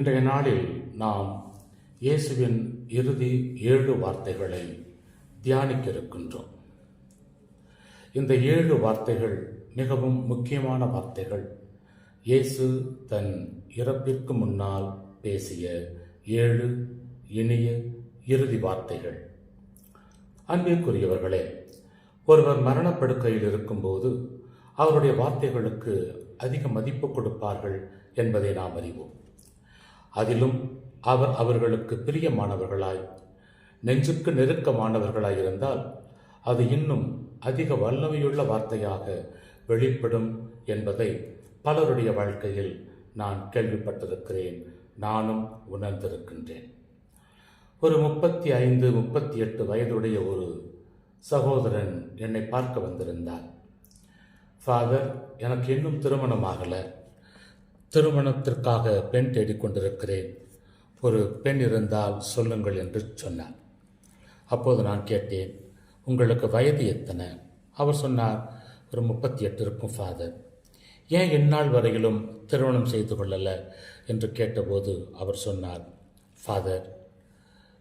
இன்றைய நாளில் நாம் இயேசுவின் இறுதி ஏழு வார்த்தைகளை தியானிக்க இருக்கின்றோம் இந்த ஏழு வார்த்தைகள் மிகவும் முக்கியமான வார்த்தைகள். இயேசு தன் இறப்பிற்கு முன்னால் பேசிய ஏழு இனிய இறுதி வார்த்தைகள். அன்பிற்குரியவர்களே ஒருவர் மரணப்படுக்கையில் இருக்கும்போது அவருடைய வார்த்தைகளுக்கு அதிக மதிப்பு கொடுப்பார்கள் என்பதை நாம் அறிவோம். அதிலும் அவர் அவர்களுக்கு பிரியமானவர்களாய் நெஞ்சுக்கு நெருக்கமானவர்களாய் இருந்தால் அது இன்னும் அதிக வல்லமையுள்ள வார்த்தையாக வெளிப்படும் என்பதை பலருடைய வாழ்க்கையில் நான் கேள்விப்பட்டிருக்கிறேன். நானும் உணர்ந்திருக்கின்றேன். ஒரு முப்பத்தி ஐந்து முப்பத்தி எட்டு வயதுடைய ஒரு சகோதரன் என்னை பார்க்க வந்திருந்தார். ஃபாதர் எனக்கு இன்னும் திருமணம் ஆகலை. திருமணத்திற்காக பெண் தேடிக்கொண்டிருக்கிறேன். ஒரு பெண் இருந்தால் சொல்லுங்கள் என்று சொன்னார் அப்போது நான் கேட்டேன் உங்களுக்கு வயது எத்தனை? அவர் சொன்னார் ஒரு முப்பத்தி எட்டு இருக்கும் ஃபாதர். ஏன் இந்நாள் வரையிலும் திருமணம் செய்து கொள்ளலை? என்று கேட்டபோது அவர் சொன்னார் ஃபாதர்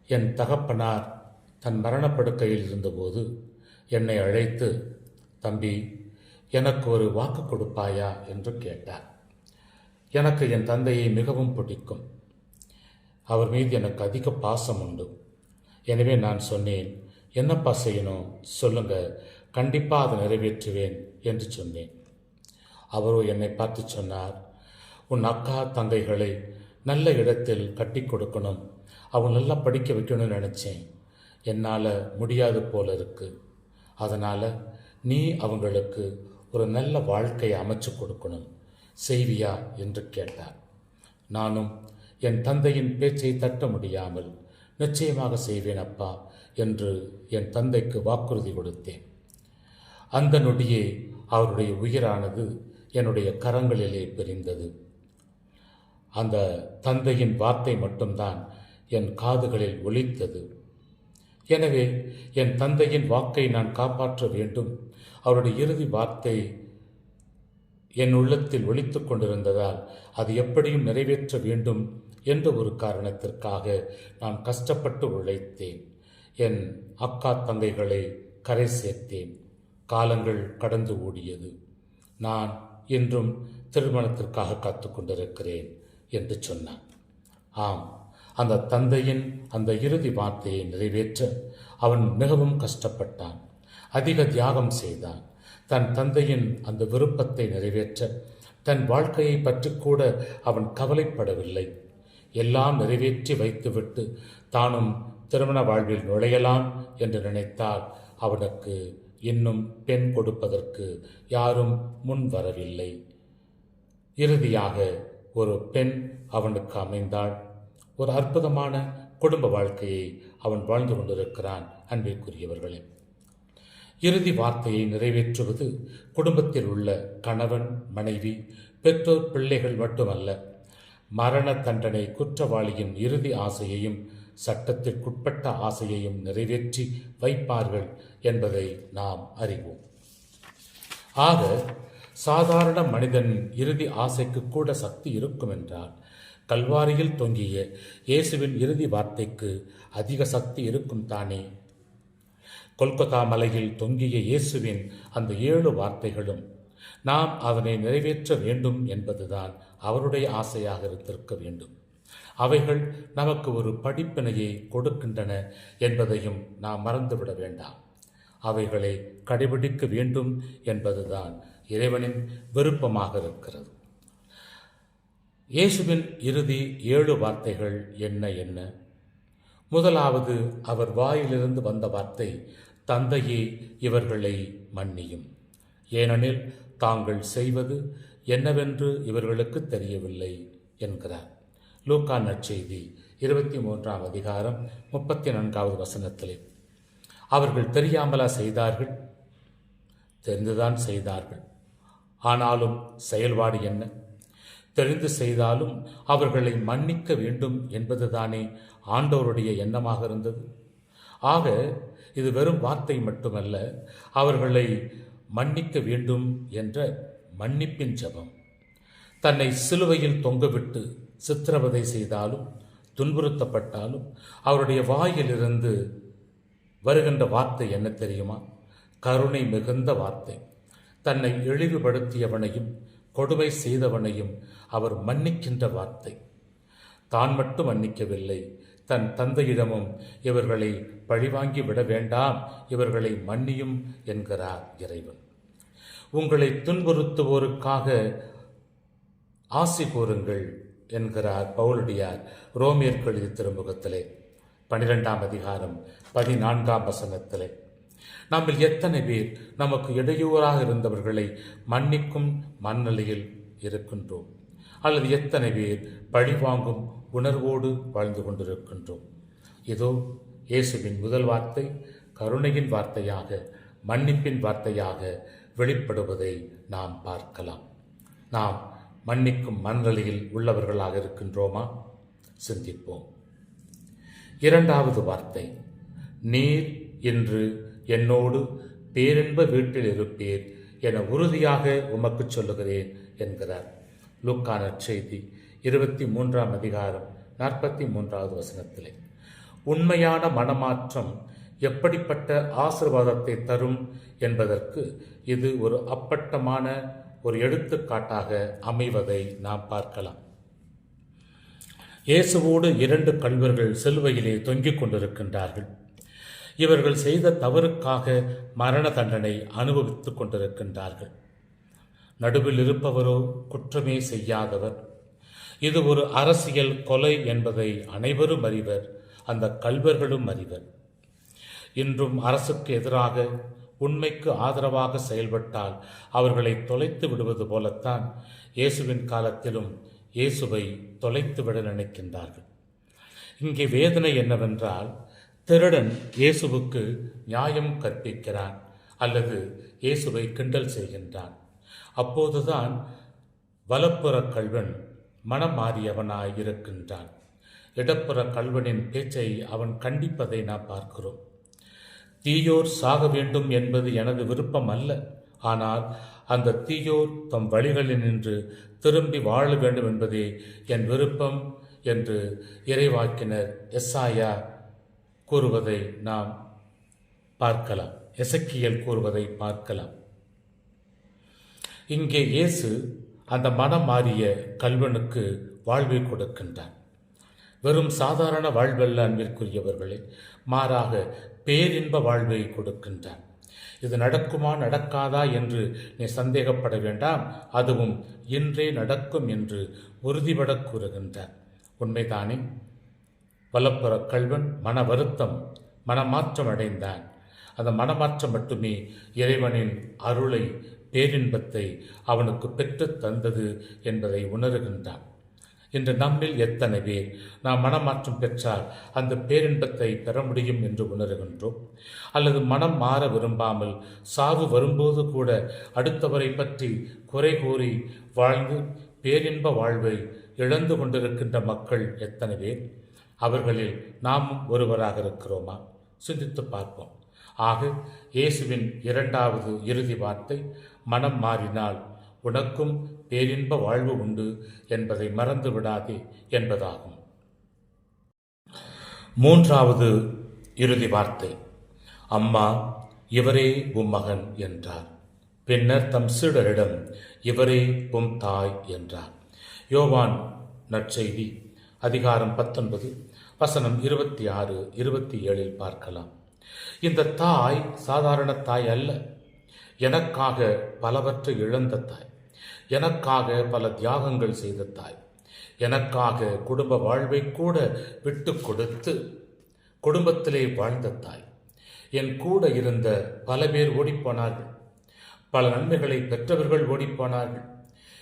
என் தகப்பனார் தன் மரணப்படுக்கையில் இருந்தபோது என்னை அழைத்து தம்பி எனக்கு ஒரு வாக்கு கொடுப்பாயா? என்று கேட்டார். எனக்கு என் தந்தையை மிகவும் பிடிக்கும். அவர் மீது எனக்கு அதிக பாசம் உண்டு. எனவே நான் சொன்னேன் என்னப்பா செய்யணும்? சொல்லுங்க. கண்டிப்பாக அதை நிறைவேற்றுவேன் என்று சொன்னேன். அவரோ என்னை பார்த்து சொன்னார் உன் அக்கா தங்கைகளை நல்ல இடத்தில் கட்டி கொடுக்கணும். அவங்க நல்லா படிக்க வைக்கணும்னு நினச்சேன். என்னால் முடியாது போல இருக்கு. அதனால் நீ அவங்களுக்கு ஒரு நல்ல வாழ்க்கையை அமைச்சு கொடுக்கணும். செய்வியா என்று கேட்டார். நானும் என் தந்தையின் பேச்சை தட்ட முடியாமல் நிச்சயமாக செய்வேன் அப்பா என்று என் தந்தைக்கு வாக்குறுதி கொடுத்தேன். அந்த நொடியே அவருடைய உயிரானது என்னுடைய கரங்களிலே பிரிந்தது. அந்த தந்தையின் வார்த்தை மட்டும்தான் என் காதுகளில் ஒலித்தது. எனவே என் தந்தையின் வாக்கை நான் காப்பாற்ற வேண்டும். அவருடைய இறுதி வார்த்தை என் உள்ளத்தில் ஒழித்து கொண்டிருந்ததால் அது எப்படியும் நிறைவேற்ற வேண்டும் என்ற ஒரு காரணத்திற்காக நான் கஷ்டப்பட்டு உழைத்தேன். என் அக்கா தங்கைகளை கரை சேர்த்தேன். காலங்கள் கடந்து ஓடியது. நான் இன்றும் திருமணத்திற்காக காத்து கொண்டிருக்கிறேன் என்று சொன்னான். ஆம் அந்த தந்தையின் அந்த இறுதி வார்த்தையை நிறைவேற்ற அவன் மிகவும் கஷ்டப்பட்டான். அதிக தியாகம் செய்தான். தன் தந்தையின் அந்த விருப்பத்தை நிறைவேற்ற தன் வாழ்க்கையை பற்றி கூட அவன் கவலைப்படவில்லை. எல்லாம் நிறைவேற்றி வைத்துவிட்டு தானும் திருமண வாழ்வில் நுழையலாம் என்று நினைத்தால் அவனுக்கு இன்னும் பெண் கொடுப்பதற்கு யாரும் முன் வரவில்லை. இறுதியாக ஒரு பெண் அவனுக்கு அமைந்தாள். ஒரு அற்புதமான குடும்ப வாழ்க்கையை அவன் வாழ்ந்து கொண்டிருக்கிறான் அன்பிற்குரியவர்களே. இறுதி வார்த்தையை நிறைவேற்றுவது குடும்பத்தில் உள்ள கணவன் மனைவி பெற்றோர் பிள்ளைகள் மட்டுமல்ல மரண தண்டனை குற்றவாளியின் இறுதி ஆசையையும் சட்டத்திற்குட்பட்ட ஆசையையும் நிறைவேற்றி வைப்பார்கள் என்பதை நாம் அறிவோம். ஆக சாதாரண மனிதன் இறுதி ஆசைக்கு கூட சக்தி இருக்கும் என்றால் கல்வாரியில் தொங்கிய இயேசுவின் இறுதி வார்த்தைக்கு அதிக சக்தி இருக்கும் தானே கொல்கத்தா மலையில் தொங்கிய இயேசுவின் அந்த ஏழு வார்த்தைகளும் நாம் அதனை நிறைவேற்ற வேண்டும் என்பதுதான் அவருடைய ஆசையாக இருந்திருக்க வேண்டும். அவைகள் நமக்கு ஒரு படிப்பினையை கொடுக்கின்றன என்பதையும் நாம் மறந்துவிட வேண்டாம். அவைகளை கடைபிடிக்க வேண்டும் என்பதுதான் இறைவனின் விருப்பமாக இருக்கிறது. இயேசுவின் இறுதி ஏழு வார்த்தைகள் என்ன என்ன? முதலாவது அவர் வாயிலிருந்து வந்த வார்த்தை தந்தையே இவர்களை மன்னியும். ஏனெனில் தாங்கள் செய்வது என்னவென்று இவர்களுக்கு தெரியவில்லை என்கிறார். லூக்கா நற்செய்தி இருபத்தி மூன்றாம் அதிகாரம் முப்பத்தி நான்காவது வசனத்திலே. அவர்கள் தெரியாமலா செய்தார்கள்? தெரிந்துதான் செய்தார்கள். ஆனாலும் செயல்பாடு என்ன? தெரிந்து செய்தாலும் அவர்களை மன்னிக்க வேண்டும் என்பதுதானே ஆண்டவருடைய எண்ணமாக இருந்தது. ஆக இது வெறும் வார்த்தை மட்டுமல்ல அவர்களை மன்னிக்க வேண்டும் என்ற மன்னிப்பின் ஜபம். தன்னை சிலுவையில் தொங்கவிட்டு சித்திரவதை செய்தாலும் துன்புறுத்தப்பட்டாலும் அவருடைய வாயிலிருந்து வருகின்ற வார்த்தை என்ன தெரியுமா? கருணை மிகுந்த வார்த்தை. தன்னை இழிவுபடுத்தியவனையும் கொடுமை செய்தவனையும் அவர் மன்னிக்கின்ற வார்த்தை. தான் மட்டும் மன்னிக்கவில்லை தன் தந்தையிடமும் இவர்களை பழிவாங்கி விட வேண்டாம் இவர்களை மன்னியும் என்கிறார் இறைவன். உங்களை துன்புறுத்துவோருக்காக ஆசி கூறுங்கள் என்கிறார் பவுலடியார் ரோமியர் கழுதி திருமுகத்திலே. பனிரெண்டாம் அதிகாரம் பதினான்காம் வசனத்திலே. நம்மில் எத்தனை பேர் நமக்கு இடையூறாக இருந்தவர்களை மன்னிக்கும் மன்னிலையில் இருக்கின்றோம். அல்லது எத்தனை பேர் பழிவாங்கும் உணர்வோடு வாழ்ந்து கொண்டிருக்கின்றோம். இதோ இயேசுவின் முதல் வார்த்தை கருணையின் வார்த்தையாக மன்னிப்பின் வார்த்தையாக வெளிப்படுவதை நாம் பார்க்கலாம். நாம் மன்னிக்கும் மனநிலையில் உள்ளவர்களாக இருக்கின்றோமா? சிந்திப்போம். இரண்டாவது வார்த்தை நீர் இன்று என்னோடு பேரின்ப வீட்டில் இருப்பீர் என உறுதியாக உமக்கு சொல்லுகிறேன் என்கிறார். லுக்கான செய்தி இருபத்தி மூன்றாம் அதிகாரம் நாற்பத்தி மூன்றாவது வசனத்திலே. உண்மையான மனமாற்றம் எப்படிப்பட்ட ஆசிர்வாதத்தை தரும் என்பதற்கு இது ஒரு அப்பட்டமான ஒரு எடுத்துக்காட்டாக அமைவதை நாம் பார்க்கலாம். இயேசுவோடு இரண்டு கல்வர்கள் சிலுவையிலே தொங்கிக் கொண்டிருக்கின்றார்கள். இவர்கள் செய்த தவறுக்காக மரண தண்டனை அனுபவித்துக் கொண்டிருக்கின்றார்கள். நடுவில் இருப்பவரோ குற்றமே செய்யாதவர். இது ஒரு அரசியல் கொலை என்பதை அனைவரும் அறிவர் அந்த கல்வர்களும் அறிவர். இன்றும் அரசுக்கு எதிராக உண்மைக்கு ஆதரவாக செயல்பட்டால் அவர்களை தொலைத்து விடுவது போலத்தான் இயேசுவின் காலத்திலும் இயேசுவை தொலைத்து விட நினைக்கின்றார்கள். இங்கே வேதனை என்னவென்றால் திருடன் இயேசுவுக்கு நியாயம் கற்பிக்கிறான் அல்லது இயேசுவை கிண்டல் செய்கின்றான். அப்போதுதான் வலப்புற கல்வன் மனம் மாறியவனாய் இருக்கின்றான் இடப்புற கல்வனின் பேச்சை அவன் கண்டிப்பதை நாம் பார்க்கிறோம். தீயோர் சாக வேண்டும் என்பது எனது விருப்பம் அல்ல ஆனால் அந்த தீயோர் தம் வழிகளில் நின்று திரும்பி வாழ வேண்டும் என்பதே என் விருப்பம் என்று இறைவாக்கினர் எஸ்ஆயா கூறுவதை நாம் பார்க்கலாம். எசக்கியல் கூறுவதை பார்க்கலாம். இங்கே இயேசு அந்த மனம் மாறிய கல்வனுக்கு வாழ்வை கொடுக்கின்றான். வெறும் சாதாரண வாழ்வல்ல அன்பிற்குரியவர்களே மாறாக பேரின்ப வாழ்வை கொடுக்கின்றான். இது நடக்குமா நடக்காதா என்று நீ சந்தேகப்பட வேண்டாம். அதுவும் இன்றே நடக்கும் என்று உறுதிபட கூறுகின்றார். உண்மைதானே? வலப்புற கல்வன் மன வருத்தம் மனமாற்றம் அடைந்தான். அந்த மனமாற்றம் மட்டுமே இறைவனின் அருளை பேரின்பத்தை அவனுக்கு பெற்றுத் தந்தது என்பதை உணர்கின்றான். இன்று நம்மில் எத்தனை பேர் நாம் மனமாற்றம் பெற்றால் அந்த பேரின்பத்தை பெற முடியும் என்று உணர்கின்றோம். அல்லது மனம் மாற விரும்பாமல் சாவு வரும்போது கூட அடுத்தவரை பற்றி குறை கூறி வாழ்ந்து பேரின்ப வாழ்வை இழந்து கொண்டிருக்கின்ற மக்கள் எத்தனை பேர்? அவர்களில் நாமும் ஒருவராக இருக்கிறோமா? சிந்தித்து பார்ப்போம். ஆக இயேசுவின் இரண்டாவது இறுதி வார்த்தை மனம் மாறினால் உனக்கும் பேரின்ப வாழ்வு உண்டு என்பதை மறந்து விடாதே என்பதாகும். மூன்றாவது இறுதி வார்த்தை. அம்மா இவரே உம் மகன் என்றார். பின்னர் தம் சீடரிடம் இவரே உம் தாய் என்றார். யோவான் நற்செய்தி அதிகாரம் பத்தொன்பது வசனம் இருபத்தி ஆறு இருபத்தி ஏழில் பார்க்கலாம். இந்த தாய் சாதாரண தாய் அல்ல. எனக்காக பலவற்றை இழந்த தாய். எனக்காக பல தியாகங்கள் செய்த தாய். எனக்காக குடும்ப வாழ்வை கூட விட்டு கொடுத்து குடும்பத்திலே வாழ்ந்த தாய். என் கூட இருந்த பல பேர் ஓடிப்போனார்கள். பல நன்மைகளை பெற்றவர்கள் ஓடிப்போனார்கள்.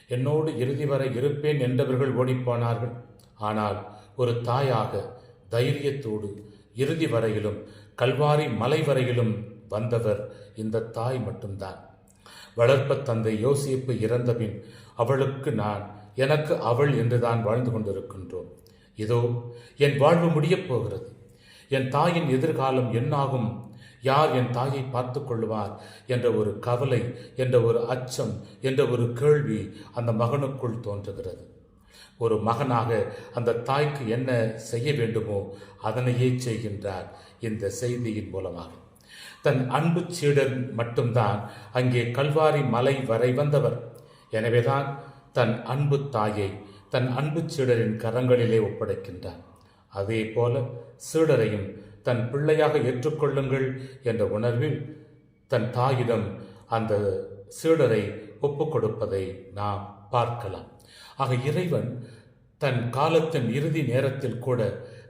என்னோடு இறுதி வரை இருப்பேன் என்றவர்கள் ஓடிப்போனார்கள். ஆனால் ஒரு தாயாக தைரியத்தோடு இறுதி வரையிலும் கல்வாரி மலை வரையிலும் வந்தவர் இந்த தாய் மட்டும்தான். வளர்ப்ப தந்தை யோசிப்பு இறந்தபின் அவளுக்கு நான் எனக்கு அவள் என்றுதான் வாழ்ந்து கொண்டிருக்கின்றோம். இதோ என் வாழ்வு முடியப் போகிறது. என் தாயின் எதிர்காலம் என்னாகும்? யார் என் தாயை பார்த்து கொள்வார் என்ற ஒரு கவலை என்ற ஒரு அச்சம் என்ற ஒரு கேள்வி அந்த மகனுக்குள் தோன்றுகிறது. ஒரு மகனாக அந்த தாய்க்கு என்ன செய்ய வேண்டுமோ அதனையே செய்கின்றார் இந்த செய்தியின் மூலமாக. தன் அன்பு சீடன் மட்டும்தான் அங்கே கல்வாரி மலை வரை வந்தவர். எனவேதான் தன் அன்பு தாயை தன் அன்பு சீடரின் கரங்களிலே ஒப்படைக்கின்றார் அதே போல சீடரையும் தன் பிள்ளையாக ஏற்றுக்கொள்ளுங்கள் என்ற உணர்வில் தன் தாயிடம் அந்த சீடரை ஒப்புக் கொடுப்பதை நாம் பார்க்கலாம். ஆக இறைவன் தன் காலத்தின் இறுதி நேரத்தில் கூட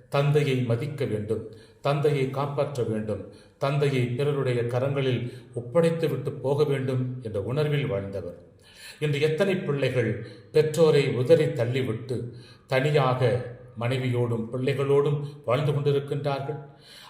தந்தையை மதிக்க வேண்டும் தந்தையை காப்பாற்ற வேண்டும் தந்தையை பிறருடைய கரங்களில் ஒப்படைத்துவிட்டு போக வேண்டும் என்ற உணர்வில் வாழ்ந்தவர். இன்று எத்தனை பிள்ளைகள் பெற்றோரை உதறி தள்ளிவிட்டு தனியாக மனைவியோடும் பிள்ளைகளோடும் வாழ்ந்து கொண்டிருக்கின்றார்கள்?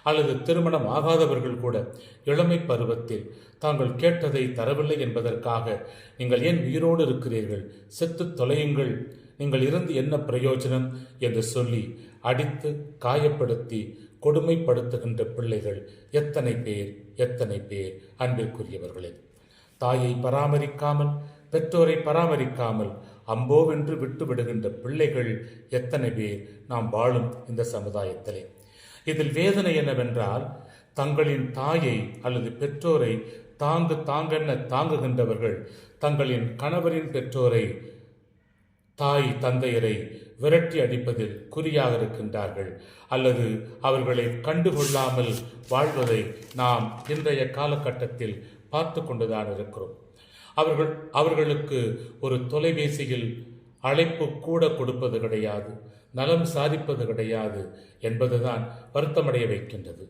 அல்லது திருமணம் ஆகாதவர்கள் கூட இளமை பருவத்தில் தாங்கள் கேட்டதை தரவில்லை என்பதற்காக நீங்கள் ஏன் உயிரோடு இருக்கிறீர்கள்? செத்து தொலையுங்கள். நீங்கள் இருந்து என்ன பிரயோஜனம்? என்று சொல்லி அடித்து காயப்படுத்தி கொடுமைப்படுத்துகின்ற பிள்ளைகள் எத்தனை பேர் எத்தனை பேர்? அன்பிற்குரியவர்களே தாயை பராமரிக்காமல் பெற்றோரை பராமரிக்காமல் அம்போவென்று விட்டு விடுகின்ற பிள்ளைகள் எத்தனை பேர் நாம் வாழும் இந்த சமுதாயத்திலே? இதில் வேதனை என்னவென்றால் தங்களின் தாயை அல்லது பெற்றோரை தாங்கு தாங்கென்ன தாங்குகின்றவர்கள் தங்களின் கணவரின் பெற்றோரை தாய் தந்தையரை விரட்டி அடிப்பதில் குறியாக இருக்கின்றார்கள் அல்லது அவர்களை கண்டுகொள்ளாமல் வாழ்வதை நாம் இன்றைய காலகட்டத்தில் பார்த்து கொண்டுதான் இருக்கிறோம். அவர்கள் அவர்களுக்கு ஒரு தொலைபேசியில் அழைப்பு கூட கொடுப்பது கிடையாது நலம் சாதிப்பது கிடையாது என்பதுதான் வருத்தமடைய வைக்கின்றது.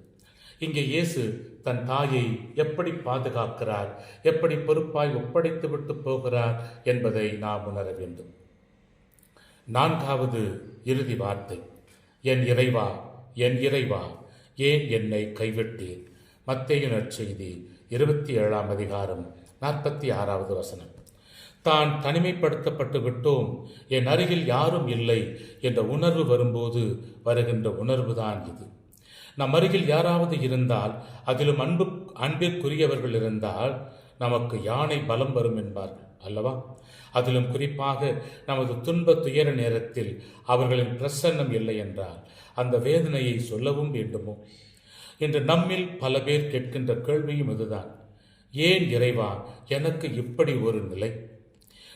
இங்கே இயேசு தன் தாயை எப்படி பாதுகாக்கிறார் எப்படி பொறுப்பாய் ஒப்படைத்து விட்டு போகிறார் என்பதை நாம் உணர வேண்டும். நான்காவது இறுதி வார்த்தை. என் இறைவா என் இறைவா ஏன் என்னை கைவிட்டீர்? மத்தேயு நற்செய்தி இருபத்தி ஏழாம் அதிகாரம் நாற்பத்தி ஆறாவது வசனம். தான் தனிமைப்படுத்தப்பட்டு விட்டோம் என் அருகில் யாரும் இல்லை என்ற உணர்வு வரும்போது வருகின்ற உணர்வுதான் இது. நம் அருகில் யாராவது இருந்தால் அதிலும் அன்பு அன்பிற்குரியவர்கள் இருந்தால் நமக்கு யானை பலம் வரும் என்பார்கள். அல்லவா? அதிலும் குறிப்பாக நமது துன்ப துயர நேரத்தில் அவர்களின் பிரசன்னம் இல்லை என்றால் அந்த வேதனையை சொல்லவும் வேண்டுமோ? இன்று நம்மில் பல பேர் கேட்கின்ற கேள்வியும் இதுதான். ஏன் இறைவா எனக்கு இப்படி ஒரு நிலை?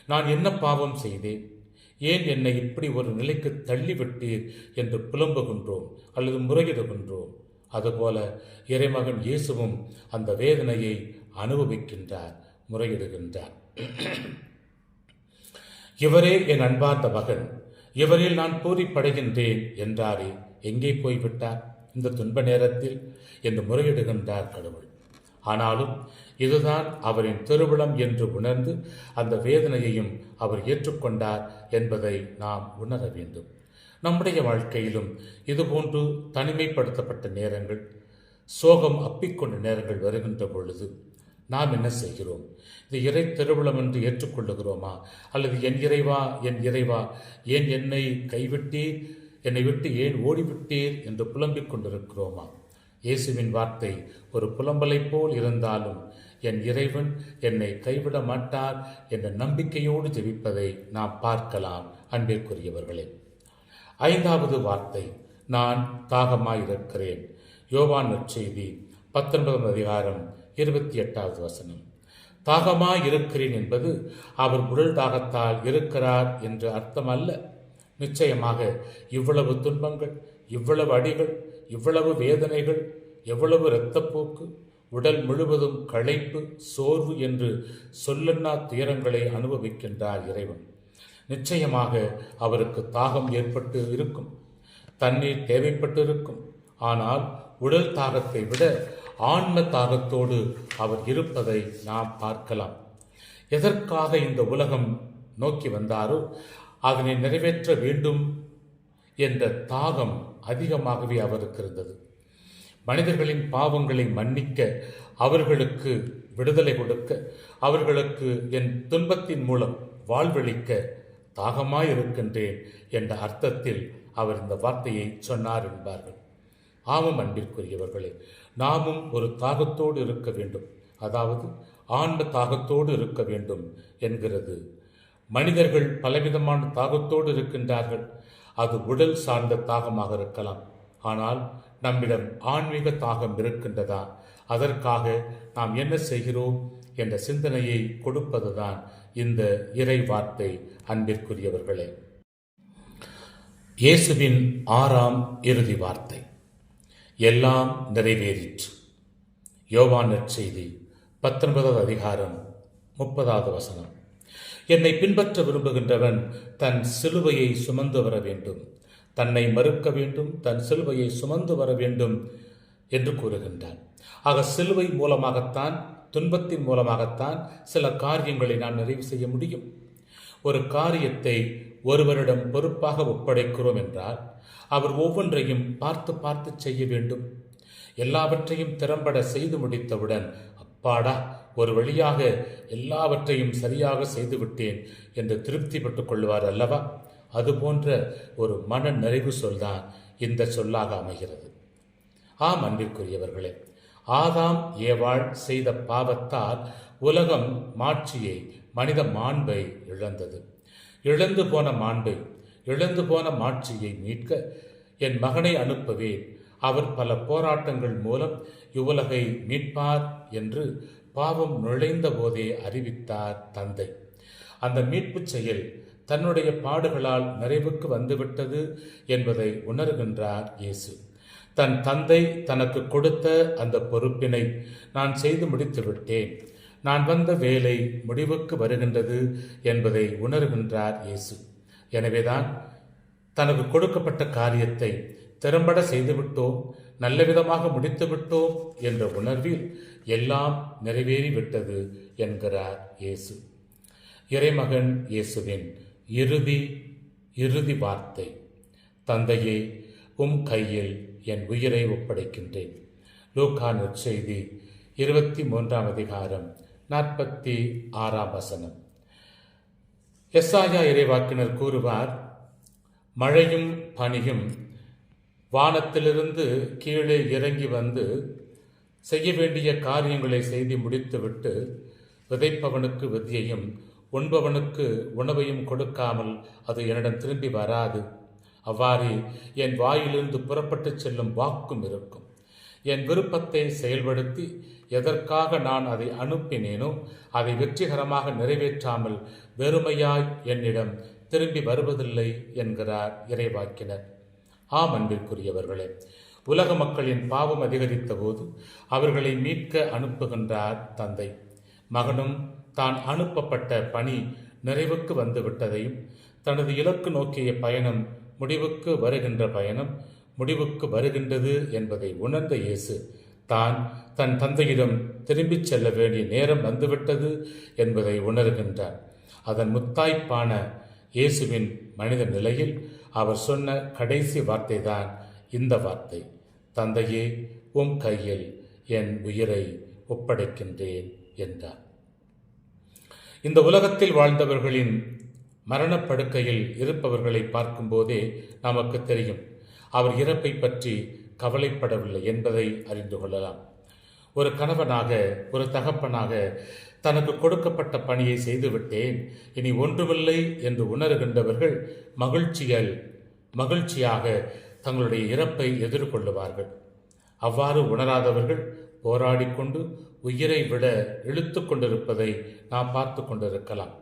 நான் என்ன பாவம் செய்தேன்? ஏன் என்னை இப்படி ஒரு நிலைக்கு தள்ளிவிட்டீர் என்று புலம்புகின்றோம் அல்லது முறையிடுகின்றோம்? அதுபோல இறைமகன் இயேசுவும் அந்த வேதனையை அனுபவிக்கின்றார் முறையிடுகின்றார். இவரே என் அன்பார்ந்த மகன். இவரில் நான் பூரிப்படைகின்றேன் என்றாரே. எங்கே போய்விட்டார்? இந்த துன்ப நேரத்தில் என்று முறையிடுகின்றார் கடவுள். ஆனாலும் இதுதான் அவரின் திருவிழம் என்று உணர்ந்து அந்த வேதனையையும் அவர் ஏற்றுக்கொண்டார் என்பதை நாம் உணர வேண்டும். நம்முடைய வாழ்க்கையிலும் இதுபோன்று தனிமைப்படுத்தப்பட்ட நேரங்கள் சோகம் அப்பிக்கொண்ட நேரங்கள் வருகின்ற பொழுது நாம் என்ன செய்கிறோம்? இது இறை திருவிழம் என்று ஏற்றுக்கொள்ளுகிறோமா? அல்லது என் இறைவா என் இறைவா ஏன் என்னை கைவிட்டீர்? என்னை விட்டு ஏன் ஓடிவிட்டீர்? என்று புலம்பிக் கொண்டிருக்கிறோமா? இயேசுவின் வார்த்தை ஒரு புலம்பலைப் போல் இருந்தாலும் என் இறைவன் என்னை கைவிட மாட்டார் என்ற நம்பிக்கையோடு ஜெபிப்பதை நாம் பார்க்கலாம் அன்பிற்குரியவர்களே. ஐந்தாவது வார்த்தை நான் தாகமாயிருக்கிறேன். யோவான் நற்செய்தி பத்தொன்பதாம் அதிகாரம் இருபத்தி எட்டாவது வசனம். தாகமா இருக்கிறேன் என்பது அவர் உடல் தாகத்தால் இருக்கிறார் என்று அர்த்தம் அல்ல. நிச்சயமாக இவ்வளவு துன்பங்கள் இவ்வளவு அடிகள் இவ்வளவு வேதனைகள் எவ்வளவு இரத்தப்போக்கு உடல் முழுவதும் களைப்பு சோர்வு என்று சொல்லன்னா துயரங்களை அனுபவிக்கின்றார் இறைவன். நிச்சயமாக அவருக்கு தாகம் ஏற்பட்டு இருக்கும் தண்ணீர் தேவைப்பட்டு இருக்கும் ஆனால் உடல் தாகத்தை விட ஆன்ம தாகத்தோடு அவர் இருப்பதை நாம் பார்க்கலாம். எதற்காக இந்த உலகம் நோக்கி வந்தாரோ அதனை நிறைவேற்ற வேண்டும் என்ற தாகம் அதிகமாகவே அவருக்கு இருந்தது. மனிதர்களின் பாவங்களை மன்னிக்க அவர்களுக்கு விடுதலை கொடுக்க அவர்களுக்கு என் துன்பத்தின் மூலம் வாழ்வழிக்க தாகமாயிருக்கின்றேன் என்ற அர்த்தத்தில் அவர் இந்த வார்த்தையை சொன்னார் என்பார்கள். ஆமம் அன்பிற்குரியவர்களே நாமும் ஒரு தாகத்தோடு இருக்க வேண்டும். அதாவது ஆன்ம தாகத்தோடு இருக்க வேண்டும் என்கிறது. மனிதர்கள் பலவிதமான தாகத்தோடு இருக்கின்றார்கள். அது உடல் சார்ந்த தாகமாக இருக்கலாம். ஆனால் நம்மிடம் ஆன்மீக தாகம் இருக்கின்றதா? அதற்காக நாம் என்ன செய்கிறோம் என்ற சிந்தனையை கொடுப்பதுதான் இந்த இறை வார்த்தை அன்பிற்குரியவர்களே. இயேசுவின் ஆறாம் இறுதி வார்த்தை. எல்லாம் நிறைவேறிற்று. யோவான் நற்செய்தி பத்தொன்பதாவது அதிகாரம் முப்பதாவது வசனம். என்னை பின்பற்ற விரும்புகின்றவன் தன் சிலுவையை சுமந்து வர வேண்டும். தன்னை மறுக்க வேண்டும் தன் சிலுவையை சுமந்து வர வேண்டும் என்று கூறுகின்றான். ஆக சிலுவை மூலமாகத்தான் துன்பத்தின் மூலமாகத்தான் சில காரியங்களை நாம் நிறைவு செய்ய முடியும். ஒரு காரியத்தை ஒருவரிடம் பொறுப்பாக ஒப்படைக்கிறோம் என்றால் அவர் ஒவ்வொன்றையும் பார்த்து பார்த்து செய்ய வேண்டும். எல்லாவற்றையும் திறம்பட செய்து முடித்தவுடன் அப்பாடா ஒரு வழியாக எல்லாவற்றையும் சரியாக செய்துவிட்டேன் என்று திருப்தி பெற்றுக் கொள்வார் அல்லவா? அதுபோன்ற ஒரு மன நிறைவு சொல்தான் இந்த சொல்லாக அமைகிறது. ஆம் அன்பிற்குரியவர்களே ஆதாம் ஏவாள் செய்த பாவத்தால் உலகம் மாட்சியை மனித மாண்பை இழந்தது. இழந்து போன மாண்பை இழந்து போன மாட்சியை மீட்க என் மகனை அனுப்புவேன் அவர் பல போராட்டங்கள் மூலம் இவ்வுலகை மீட்பார் என்று பாவம் நுழைந்த போதே அறிவித்தார் தந்தை. அந்த மீட்புச் செயல் தன்னுடைய பாடுகளால் நிறைவுக்கு வந்துவிட்டது என்பதை உணர்கின்றார் இயேசு. தன் தந்தை தனக்கு கொடுத்த அந்த பொறுப்பினை நான் செய்து முடித்து விட்டேன் நான் வந்த வேலை முடிவுக்கு வருகின்றது என்பதை உணர்கின்றார் இயேசு. எனவேதான் தனக்கு கொடுக்கப்பட்ட காரியத்தை திறம்பட செய்துவிட்டோம் நல்ல விதமாக முடித்துவிட்டோம் என்ற உணர்வில் எல்லாம் நிறைவேறிவிட்டது என்கிறார் இயேசு. இறைமகன் இயேசுவின் இறுதி இறுதி வார்த்தை தந்தையே உம் கையில் என் உயிரை ஒப்படைக்கின்றேன். லூகான் நற்செய்தி இருபத்தி மூன்றாம் அதிகாரம் நாற்பத்தி ஆறாம் வசனம். எஸ்ஆயா இறைவாக்கினர் கூறுவார் மழையும் பனியும் வானத்திலிருந்து கீழே இறங்கி வந்து செய்ய வேண்டிய காரியங்களை செய்து முடித்துவிட்டு விதைப்பவனுக்கு விதியையும் உண்பவனுக்கு உணவையும் கொடுக்காமல் அது என்னிடம் திரும்பி வராது. அவ்வாறே என் வாயிலிருந்து புறப்பட்டு செல்லும் வாக்கும் இருக்கும். என் விருப்பத்தை செயல்படுத்தி எதற்காக நான் அதை அனுப்பினேனோ அதை வெற்றிகரமாக நிறைவேற்றாமல் வெறுமையாய் என்னிடம் திரும்பி வருவதில்லை என்கிறார் இறைவாக்கினர். ஆம் அன்பிற்குரியவர்களே உலக மக்களின் பாவம் அதிகரித்த போது அவர்களை மீட்க அனுப்புகின்றார் தந்தை. மகனும் தான் அனுப்பப்பட்ட பணி நிறைவுக்கு வந்துவிட்டதையும் தனது இலக்கு நோக்கிய பயணம் முடிவுக்கு வருகின்ற பயணம் முடிவுக்கு வருகின்றது என்பதை உணர்ந்த இயேசு தான் தன் தந்தையிடம் திரும்பிச் செல்ல வேண்டிய நேரம் வந்துவிட்டது என்பதை உணர்கின்றார். அதன் முத்தாய்ப்பான இயேசுவின் மனித நிலையில் அவர் சொன்ன கடைசி வார்த்தை தான் இந்த வார்த்தை தந்தையே உம் கையில் என் உயிரை ஒப்படைக்கின்றேன் என்றார். இந்த உலகத்தில் வாழ்ந்தவர்களின் மரணப்படுக்கையில் இருப்பவர்களை பார்க்கும்போதே நமக்கு தெரியும் அவர் இறப்பை பற்றி கவலைப்படவில்லை என்பதை அறிந்து கொள்ளலாம். ஒரு கணவனாக ஒரு தகப்பனாக தனக்கு கொடுக்கப்பட்ட பணியை செய்துவிட்டேன். இனி ஒன்றுமில்லை என்று உணர்கின்றவர்கள் மகிழ்ச்சியல் மகிழ்ச்சியாக தங்களுடைய இறப்பை எதிர்கொள்ளுவார்கள். அவ்வாறு உணராதவர்கள் போராடிக்கொண்டு உயிரை விட இழுத்து கொண்டிருப்பதை நாம் பார்த்து கொண்டிருக்கலாம்.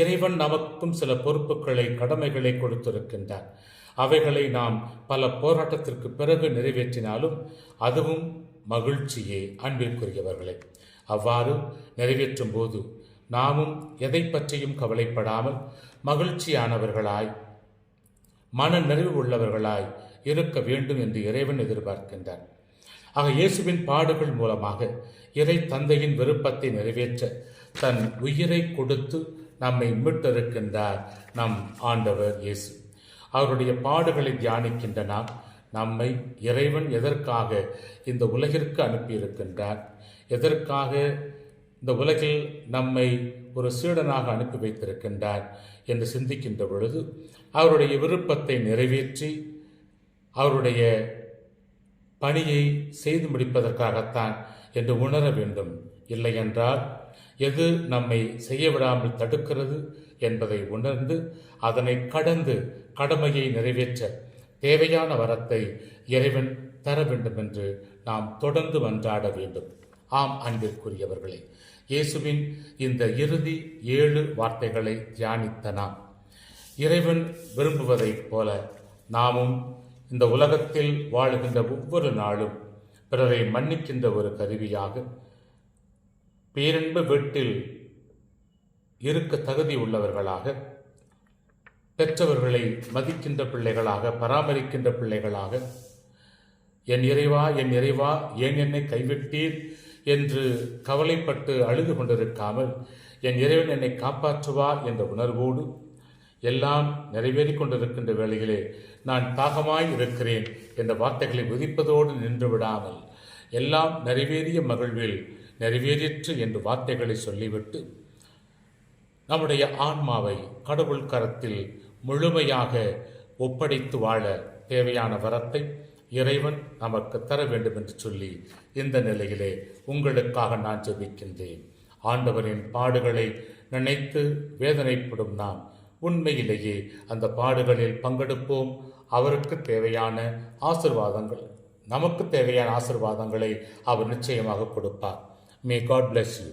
இறைவன் நமக்கும் சில பொறுப்புகளை கடமைகளை கொடுத்திருக்கின்றார். அவைகளை நாம் பல போராட்டத்திற்கு பிறகு நிறைவேற்றினாலும் அதுவும் மகிழ்ச்சியே அன்பிற்குரியவர்களே. அவ்வாறு நிறைவேற்றும் போது நாமும் எதை பற்றியும் கவலைப்படாமல் மகிழ்ச்சியானவர்களாய் மன நிறைவு உள்ளவர்களாய் இருக்க வேண்டும் என்று இறைவன் எதிர்பார்க்கின்றார். ஆக இயேசுவின் பாடுகள் மூலமாக இறை தந்தையின் விருப்பத்தை நிறைவேற்ற தன் உயிரை கொடுத்து நம்மை மீட்டிருக்கின்றார் நம் ஆண்டவர் இயேசு. அவருடைய பாடுகளை தியானிக்கின்ற நாம் நம்மை இறைவன் எதற்காக இந்த உலகிற்கு அனுப்பியிருக்கின்றார்? எதற்காக இந்த உலகில் நம்மை ஒரு சீடனாக அனுப்பி வைத்திருக்கின்றார் என்று சிந்திக்கின்ற பொழுது அவருடைய விருப்பத்தை நிறைவேற்றி அவருடைய பணியை செய்து முடிப்பதற்காகத்தான் என்று உணர வேண்டும். இல்லையென்றால் எது நம்மை செய்ய விடாமல் தடுக்கிறது? என்பதை உணர்ந்து அதனை கடந்து கடமையை நிறைவேற்ற தேவையான வரத்தை இறைவன் தர வேண்டும் என்று நாம் தொடர்ந்து மன்றாட வேண்டும். ஆம் அன்பிற்குரியவர்களே இயேசுவின் இந்த இறுதி ஏழு வார்த்தைகளை தியானித்த நாம் இறைவன் விரும்புவதைப் போல நாமும் இந்த உலகத்தில் வாழுகின்ற ஒவ்வொரு நாளும் பிறரை மன்னிக்கின்ற ஒரு கருவியாக பேரன்பு வீட்டில் இருக்க தகுதி உள்ளவர்களாக பெற்றவர்களை மதிக்கின்ற பிள்ளைகளாக பராமரிக்கின்ற பிள்ளைகளாக என் இறைவா என் இறைவா ஏன் என்னை கைவிட்டீர்? என்று கவலைப்பட்டு அழுது கொண்டிருக்காமல் என் இறைவன் என்னை காப்பாற்றுவார் என்ற உணர்வோடு எல்லாம் நிறைவேறிக் கொண்டிருக்கின்ற வேளையிலே நான் தாகமாய் இருக்கிறேன் என்ற வார்த்தைகளை விதிப்பதோடு நின்று விடாமல் எல்லாம் நிறைவேறிய மகிழ்வில் நிறைவேறிற்று என்று வார்த்தைகளை சொல்லிவிட்டு நம்முடைய ஆன்மாவை கடவுள் கரத்தில் முழுமையாக ஒப்படைத்து வாழ தேவையான வரத்தை இறைவன் நமக்கு தர வேண்டும் என்று சொல்லி இந்த நிலையிலே உங்களுக்காக நான் ஜெபிக்கின்றேன். ஆண்டவரின் பாடுகளை நினைத்து வேதனைப்படும் நாம் உண்மையிலேயே அந்த பாடுகளில் பங்கெடுப்போம். அவருக்கு தேவையான ஆசிர்வாதங்கள் நமக்கு தேவையான ஆசிர்வாதங்களை அவர் நிச்சயமாக கொடுப்பார். May God bless you